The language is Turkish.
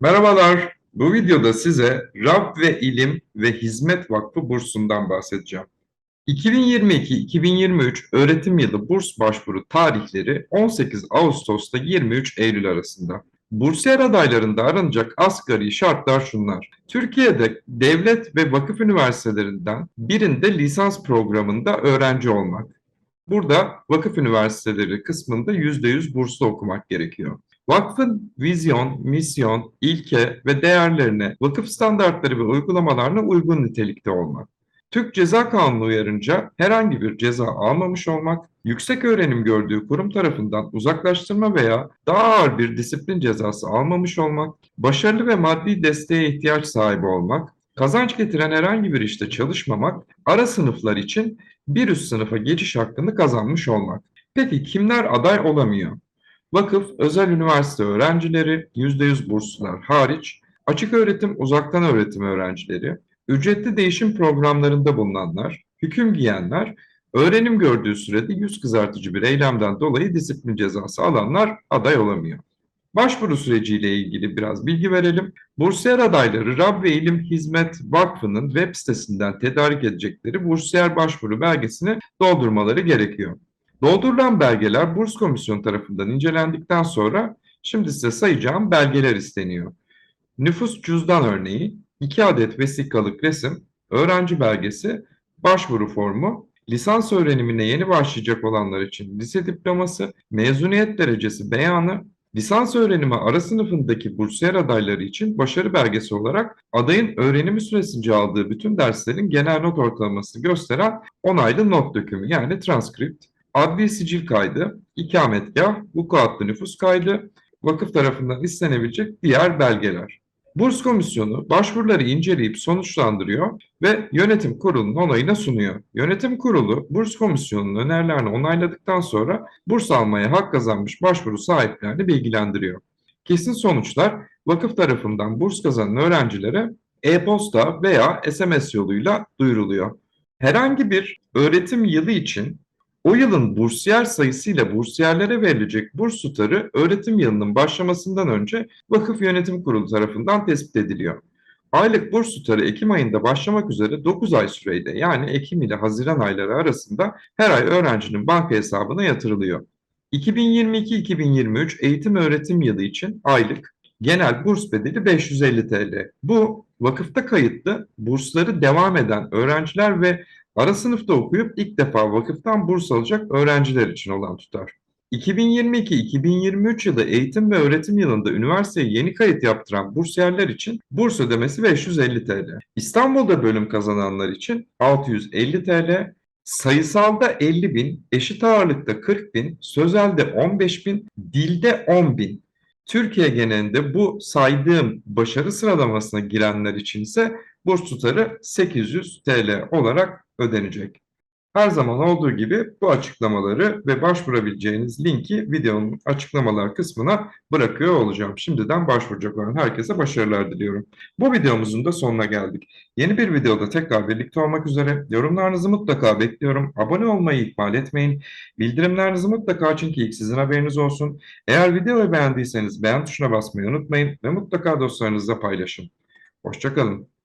Merhabalar. Bu videoda size Rab ve İlim ve Hizmet Vakfı bursundan bahsedeceğim. 2022-2023 öğretim yılı burs başvuru tarihleri 18 Ağustos'ta 23 Eylül arasında. Bursiyer adaylarında aranacak asgari şartlar şunlar. Türkiye'de devlet ve vakıf üniversitelerinden birinde lisans programında öğrenci olmak. Burada vakıf üniversiteleri kısmında %100 burslu okumak gerekiyor. Vakfın vizyon, misyon, ilke ve değerlerine, vakıf standartları ve uygulamalarına uygun nitelikte olmak. Türk Ceza Kanunu uyarınca herhangi bir ceza almamış olmak, yüksek öğrenim gördüğü kurum tarafından uzaklaştırma veya daha ağır bir disiplin cezası almamış olmak, başarılı ve maddi desteğe ihtiyaç sahibi olmak, kazanç getiren herhangi bir işte çalışmamak, ara sınıflar için bir üst sınıfa geçiş hakkını kazanmış olmak. Peki kimler aday olamıyor? Vakıf, özel üniversite öğrencileri, %100 burslular hariç, açık öğretim, uzaktan öğretim öğrencileri, ücretli değişim programlarında bulunanlar, hüküm giyenler, öğrenim gördüğü sürede yüz kızartıcı bir eylemden dolayı disiplin cezası alanlar aday olamıyor. Başvuru süreciyle ilgili biraz bilgi verelim. Bursiyer adayları Rab ve İlim Hizmet Vakfı'nın web sitesinden tedarik edecekleri bursiyer başvuru belgesini doldurmaları gerekiyor. Doldurulan belgeler burs komisyonu tarafından incelendikten sonra şimdi size sayacağım belgeler isteniyor. Nüfus cüzdan örneği, 2 adet vesikalık resim, öğrenci belgesi, başvuru formu, lisans öğrenimine yeni başlayacak olanlar için lise diploması, mezuniyet derecesi beyanı, lisans öğrenimi ara sınıfındaki bursiyer adayları için başarı belgesi olarak adayın öğrenimi süresince aldığı bütün derslerin genel not ortalamasını gösteren onaylı not dökümü yani transkript, adli sicil kaydı, ikametgah, vukuatlı nüfus kaydı, vakıf tarafından istenebilecek diğer belgeler. Burs komisyonu başvuruları inceleyip sonuçlandırıyor ve yönetim kurulunun onayına sunuyor. Yönetim kurulu burs komisyonunun önerilerini onayladıktan sonra burs almaya hak kazanmış başvuru sahiplerini bilgilendiriyor. Kesin sonuçlar vakıf tarafından burs kazanan öğrencilere e-posta veya SMS yoluyla duyuruluyor. Herhangi bir öğretim yılı için o yılın bursiyer sayısıyla bursiyerlere verilecek burs tutarı öğretim yılının başlamasından önce Vakıf Yönetim Kurulu tarafından tespit ediliyor. Aylık burs tutarı Ekim ayında başlamak üzere 9 ay süreyle yani Ekim ile Haziran ayları arasında her ay öğrencinin banka hesabına yatırılıyor. 2022-2023 eğitim öğretim yılı için aylık genel burs bedeli 550 TL. Bu vakıfta kayıtlı bursları devam eden öğrenciler ve Ara sınıfta okuyup ilk defa vakıftan burs alacak öğrenciler için olan tutar. 2022-2023 yılı eğitim ve öğretim yılında üniversiteye yeni kayıt yaptıran bursiyerler için burs ödemesi 550 TL. İstanbul'da bölüm kazananlar için 650 TL, sayısalda 50 bin, eşit ağırlıkta 40 bin, sözelde 15 bin, dilde 10 bin. Türkiye genelinde bu saydığım başarı sıralamasına girenler için ise burs tutarı 800 TL olarak ödenecek. Her zaman olduğu gibi bu açıklamaları ve başvurabileceğiniz linki videonun açıklamalar kısmına bırakıyor olacağım. Şimdiden başvuracak olan herkese başarılar diliyorum. Bu videomuzun da sonuna geldik. Yeni bir videoda tekrar birlikte olmak üzere. Yorumlarınızı mutlaka bekliyorum. Abone olmayı ihmal etmeyin. Bildirimlerinizi mutlaka açın ki ilk sizin haberiniz olsun. Eğer videoyu beğendiyseniz beğen tuşuna basmayı unutmayın ve mutlaka dostlarınızla paylaşın. Hoşçakalın.